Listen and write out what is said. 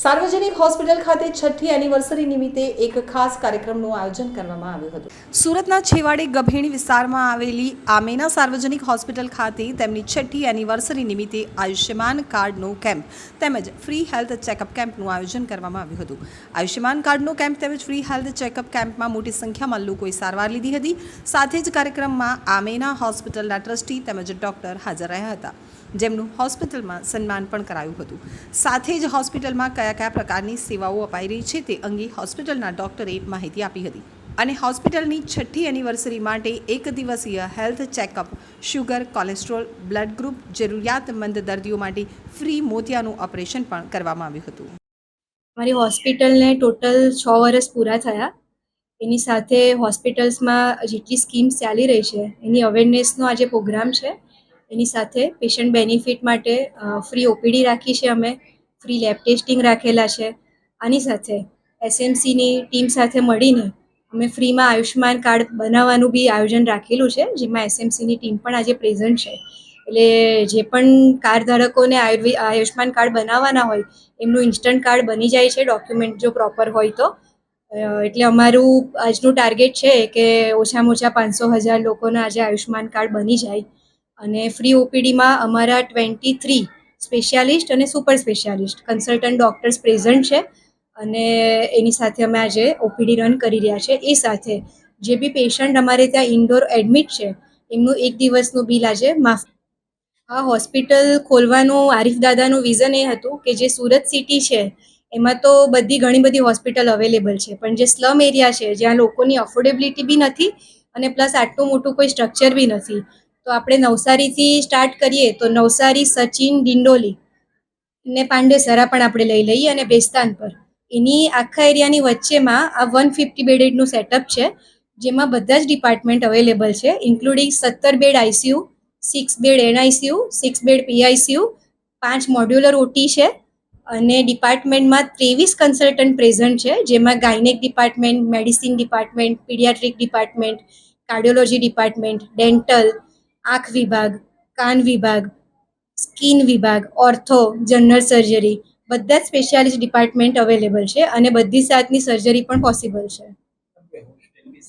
સાર્વજનિક હોસ્પિટલ ખાતે છઠ્ઠી એનિવર્સરી નિમિત્તે એક ખાસ કાર્યક્રમનું આયોજન કરવામાં આવ્યું હતું. સુરતના છેવાડે ગભેણી વિસ્તારમાં આવેલી આમેના સાર્વજનિક હોસ્પિટલ ખાતે તેમની છઠ્ઠી એનિવર્સરી નિમિત્તે આયુષ્યમાન કાર્ડનો કેમ્પ તેમજ ફ્રી હેલ્થ ચેકઅપ કેમ્પનું આયોજન કરવામાં આવ્યું હતું. આયુષ્યમાન કાર્ડનો કેમ્પ તેમજ ફ્રી હેલ્થ ચેકઅપ કેમ્પમાં મોટી સંખ્યામાં લોકોએ સારવાર લીધી હતી. સાથે જ કાર્યક્રમમાં આમેના હોસ્પિટલના ટ્રસ્ટી તેમજ ડોક્ટર હાજર રહ્યા હતા. જેમનું હોસ્પિટલમાં સન્માન પણ કરાયું હતું. સાથે જ હોસ્પિટલમાં કયા કયા કયા પ્રકારની સેવાઓ અપાઈ રહી છે તે અંગે હોસ્પિટલના ડોક્ટરે માહિતી આપી હતી. અને હોસ્પિટલની છઠ્ઠી એનિવર્સરી માટે એક દિવસીય health checkup, sugar, cholesterol, blood group, જરૂરિયાતમંદ દર્દીઓ માટે ફ્રી મોતિયાનું ઓપરેશન પણ કરવામાં આવ્યું હતું. મારી હોસ્પિટલને ટોટલ છ વર્ષ પૂરા થયા. એની સાથે હોસ્પિટલ્સમાં જેટલી સ્કીમ્સ ચાલી રહી છે, એની અવેરનેસનો આજે પ્રોગ્રામ છે. એની સાથે પેશન્ટ બેનિફિટ માટે ફ્રી ઓપીડી રાખી છે અમે. ફ્રી લેબ ટેસ્ટિંગ રાખેલા છે. આની સાથે એસએમસીની ટીમ સાથે મળીને અમે ફ્રીમાં આયુષ્યમાન કાર્ડ બનાવવાનું બી આયોજન રાખેલું છે, જેમાં એસએમસીની ટીમ પણ આજે પ્રેઝન્ટ છે. એટલે જે પણ કાર્ડ ધારકોને આયુર્વે, આયુષ્યમાન કાર્ડ બનાવવાના હોય, એમનું ઇન્સ્ટન્ટ કાર્ડ બની જાય છે ડોક્યુમેન્ટ જો પ્રોપર હોય તો. એટલે અમારું આજનું ટાર્ગેટ છે કે ઓછામાં ઓછા પાંચસો હજાર લોકોના આજે આયુષ્યમાન કાર્ડ બની જાય. અને ફ્રી ઓપીડીમાં અમારા ટ્વેન્ટી થ્રી સ્પેશિયાલિસ્ટ અને super specialist. Consultant doctors present છે અને એની સાથે અમે આજે ઓપીડી રન કરી રહ્યા છે. એ સાથે જે બી પેશન્ટ અમારે ત્યાં ઇન્ડોર એડમિટ છે, એમનું એક દિવસનું બિલ આજે માફ. આ હોસ્પિટલ ખોલવાનું આરીફ દાદાનું વિઝન એ હતું કે જે સુરત સિટી છે, એમાં તો બધી ઘણી બધી હોસ્પિટલ અવેલેબલ છે. પણ જે સ્લમ એરિયા છે, જ્યાં લોકોની અફોર્ડેબિલિટી બી નથી અને પ્લસ આટલું મોટું કોઈ સ્ટ્રક્ચર બી નથી. તો આપણે નવસારીથી સ્ટાર્ટ કરીએ તો નવસારી સચિન ડિંડોલી ને પાંડેસરા પણ આપણે લઈ લઈએ અને બેસ્તાન પર. એની આખા એરિયાની વચ્ચેમાં આ વન ફિફ્ટી બેડેડનું સેટઅપ છે, જેમાં બધા જ ડિપાર્ટમેન્ટ અવેલેબલ છે ઇન્ક્લુડિંગ સત્તર bed ICU six bed NICU six bed PICU પાંચ મોડ્યુલર ઓટી છે, અને ડિપાર્ટમેન્ટમાં ત્રેવીસ કન્સલ્ટન્ટ પ્રેઝન્ટ છે, જેમાં gynaec department medicine department paediatric department cardiology department dental આંખ વિભાગ, કાન વિભાગ, સ્કિન વિભાગ, ઓર્થો, જનરલ સર્જરી, બધા જ સ્પેશિયાલિસ્ટ ડિપાર્ટમેન્ટ અવેલેબલ છે અને બધી જાતની સર્જરી પણ પોસિબલ છે.